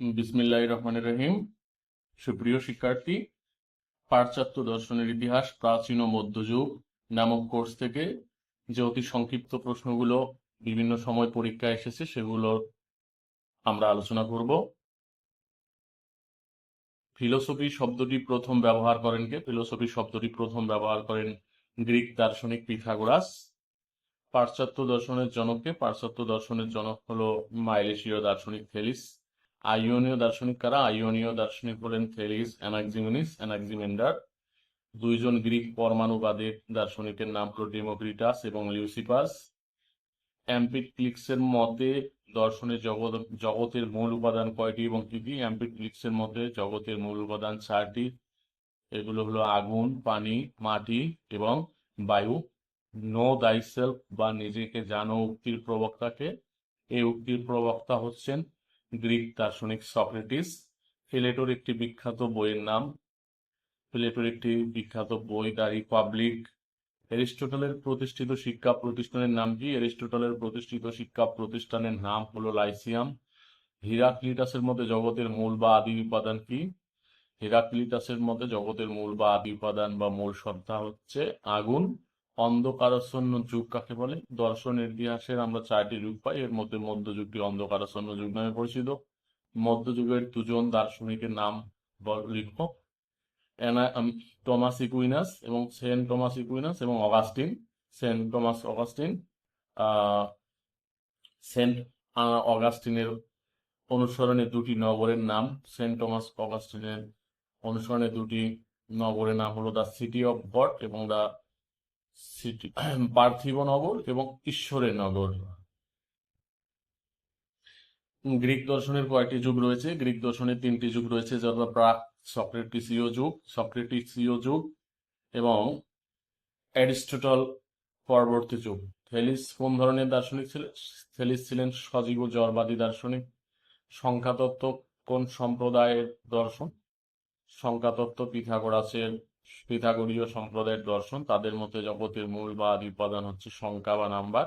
বিসমিল্লাহ রহমান রহিম। সুপ্রিয় শিক্ষার্থী, পাশ্চাত্য দর্শনের ইতিহাস প্রাচীন ও মধ্যযুগ নামক কোর্স থেকে যে অতি সংক্ষিপ্ত প্রশ্নগুলো বিভিন্ন সময় পরীক্ষায় এসেছে সেগুলো আমরা আলোচনা করব। ফিলোসফি শব্দটি প্রথম ব্যবহার করেন কে? ফিলোসফি শব্দটি প্রথম ব্যবহার করেন গ্রিক দার্শনিক পিথাগোরাস। পাশ্চাত্য দর্শনের জনককে পাশ্চাত্য দর্শনের জনক হলো মাইলেশীয় দার্শনিক থেলিস আইওনীয় দার্শনিক কারা? আইওনীয় দার্শনিক হলেন থেলিস অ্যানাক্সিমেনিস, অ্যানাক্সিমেন্ডার। দুইজন গ্রিক পরমাণুবাদী দার্শনিকের নাম হলো ডেমোক্রিটাস এবং লিউসিপাস অ্যাম্পিক্লিক্সের মতে দর্শনের জগৎ, জগতের মূল উপাদান কয়টি এবং কি কি? অ্যাম্পিক্লিক্সের মতে জগতের মূল উপাদান চারটি। এগুলো হলো আগুন, পানি, মাটি এবং বায়ু। নো দাইসেলফ বা নিজেকে জানো উক্তির প্রবক্তাকে। এই উক্তির প্রবক্তা হচ্ছেন গ্রিক দার্শনিক সক্রেটিস। প্লেটোর একটি বিখ্যাত বইয়ের নাম। প্লেটোর একটি বিখ্যাত বই দ্য রিপাবলিক। এরিস্টটলের প্রতিষ্ঠিত শিক্ষা প্রতিষ্ঠানের নাম কি? এরিস্টটলের প্রতিষ্ঠিত শিক্ষা প্রতিষ্ঠানের নাম হলো লাইসিয়াম। হিরাক্লিটাসের মধ্যে জগতের মূল বা আদি উপাদান কি? হিরাক্লিটাসের মধ্যে জগতের মূল বা আদি উপাদান বা মূল সত্তা হচ্ছে আগুন। অন্ধকারাচ্ছন্ন যুগ কাকে বলে? দর্শনের ইতিহাসের আমরা চারটি যুগ পাই। এর মধ্যে মধ্যযুগটি অন্ধকারাচ্ছন্ন যুগ নামে পরিচিত। মধ্যযুগের দুজন দার্শনিকের নাম বল- লিখো অ্যানা টমাস ইকুইনাস এবং সেন্ট টমাস ইকুইনাস এবং Augustine. Saint Thomas Augustine saint অগাস্টিনের অনুসরণে দুটি নগরের নাম। সেন্ট টমাস অগাস্টিনের অনুসরণে দুটি নগরের নাম হলো দ্য সিটি অফ গড এবং দ্য সিটি পার্থিব নগর এবং ঈশ্বরের নগর। গ্রিক দর্শনের কয়েকটি যুগ রয়েছে। গ্রিক দর্শনের তিনটি যুগ রয়েছে যথা প্রাক সক্রেটিসীয় যুগ সক্রেটিসীয় যুগ এবং অ্যারিস্টটল পরবর্তী যুগ। থেলিস কোন ধরনের দার্শনিক ছিলেন থেলিস ছিলেন সজীব জড়বাদী দার্শনিক। সংখ্যাতত্ত্ব কোন সম্প্রদায়ের দর্শন? সংখ্যাতত্ত্ব পিথাগোরাসের পিথাগোরীয় সম্প্রদায়ের দর্শন, তাদের মতে জগতের মূল বা আদি উপাদান হচ্ছে সংখ্যা বা নাম্বার।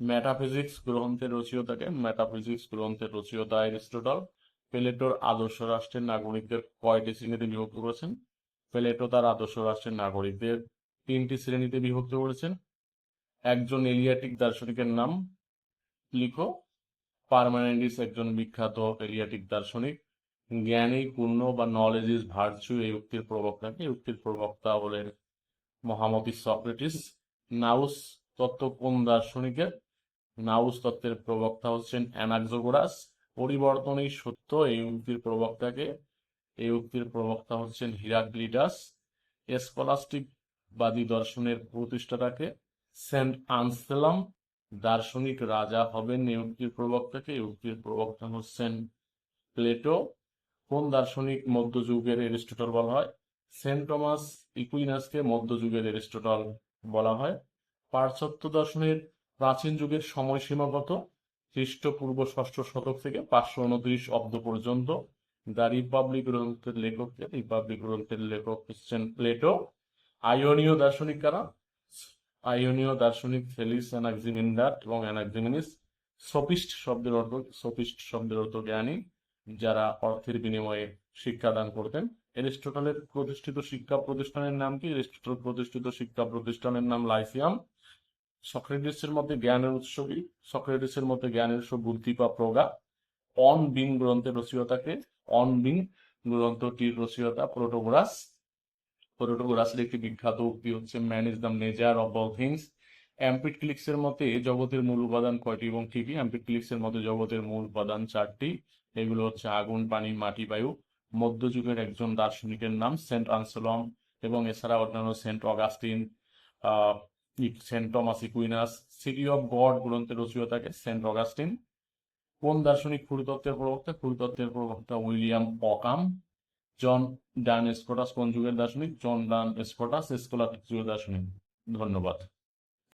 মেটাফিজিক্স গ্রন্থের রচয়িতাকে মেটাফিজিক্স গ্রন্থের রচয়িতা অ্যারিস্টটল প্লেটোর আদর্শ রাষ্ট্রের নাগরিকদের কয়টি শ্রেণীতে বিভক্ত করেছেন? প্লেটো তার আদর্শ রাষ্ট্রের নাগরিকদের তিনটি শ্রেণীতে বিভক্ত করেছেন। একজন এলিয়াটিক দার্শনিকের নাম লিখো। পারমানেন্টিস একজন বিখ্যাত এলিয়াটিক দার্শনিক। জ্ঞানী, পূর্ণ বা নলেজ ইজ ভার্চু এই উক্তির প্রবক্তাকে উক্তির প্রবক্তা বলেন মহামতি সক্রেটিস। নাউস তত্ত্ব কোন দার্শনিকের? নাউস তত্ত্বের প্রবক্তা হচ্ছেন অ্যানাক্সোগোরাস। পরিবর্তনই সত্য, এই উক্তির প্রবক্তাকে এই উক্তির প্রবক্তা হচ্ছেন হিরাক্লিটাস। স্কলাস্টিক বাদী দর্শনের প্রতিষ্ঠাতাকে সেন্ট আনসেলাম। দার্শনিক রাজা হবেন এই উক্তির প্রবক্তাকে এই উক্তির প্রবক্তা হচ্ছেন প্লেটো। কোন দার্শনিক মধ্যযুগের এরিস্টটল বলা হয়? সেন্ট টমাস ইকুইনাসকে মধ্যযুগের এরিস্টটল বলা হয়। পাশ্চাত্য দর্শনের প্রাচীন যুগের সময়সীমা কত? খ্রিস্টপূর্ব ষষ্ঠ শতক থেকে পাঁচশো উনত্রিশ অব্দ পর্যন্ত। দ্য রিপাবলিক গ্রন্থের লেখক? রিপাবলিক গ্রন্থের লেখক হচ্ছেন প্লেটো। আইওনীয় দার্শনিক কারা? আইওনীয় দার্শনিক থেলিস অ্যানাক্সিমেন্ডার এবং অ্যানাক্সিমেনিস। সফিস্ট শব্দের অর্থ সফিস্ট শব্দের অর্থ জ্ঞানী। যারা অর্থের বিনিময়ে শিক্ষাদান করতেন, এরিস্টটলের প্রতিষ্ঠিত শিক্ষা প্রতিষ্ঠানের নাম কি? এরিস্টটল প্রতিষ্ঠিত শিক্ষা প্রতিষ্ঠানের নাম লাইসিয়াম। সক্রেটিসের মধ্যে জ্ঞানের উৎস কি? সক্রেটিসের মধ্যে জ্ঞানের উৎস বুদ্ধি বা প্রজ্ঞা। অন বিং গ্রন্থের রচয়িতাকে অন বিং গ্রন্থটির রচয়িতা প্রোটোগোরাস। প্রোটোগোরাসের একটি বিখ্যাত উক্তি হচ্ছে, man is the measure of all things. অ্যাম্পিক্লিক্সের মতে জগতের মূল উপাদান কয়টি এবং ঠিকই অ্যাম্পিক্লিক্সের মতে জগতের মূল উপাদান চারটি। এগুলো হচ্ছে আগুন, পানি, মাটি, বায়ু। মধ্যযুগের একজন দার্শনিকের নাম সেন্ট আনসেলম এবং এছাড়া অন্যান্য saint Augustine saint Thomas Aquinas. City of God গ্রন্থের রচয়িতাকে সেন্ট অগাস্টিন। কোন দার্শনিক ক্ষুরতত্ত্বের প্রবক্তা? ক্ষুরতত্ত্বের প্রবক্তা উইলিয়াম অকাম। জন ডান স্কটাস কোন যুগের দার্শনিক? জন ডান স্কটাস স্কলাস্টিক যুগের দার্শনিক। ধন্যবাদ।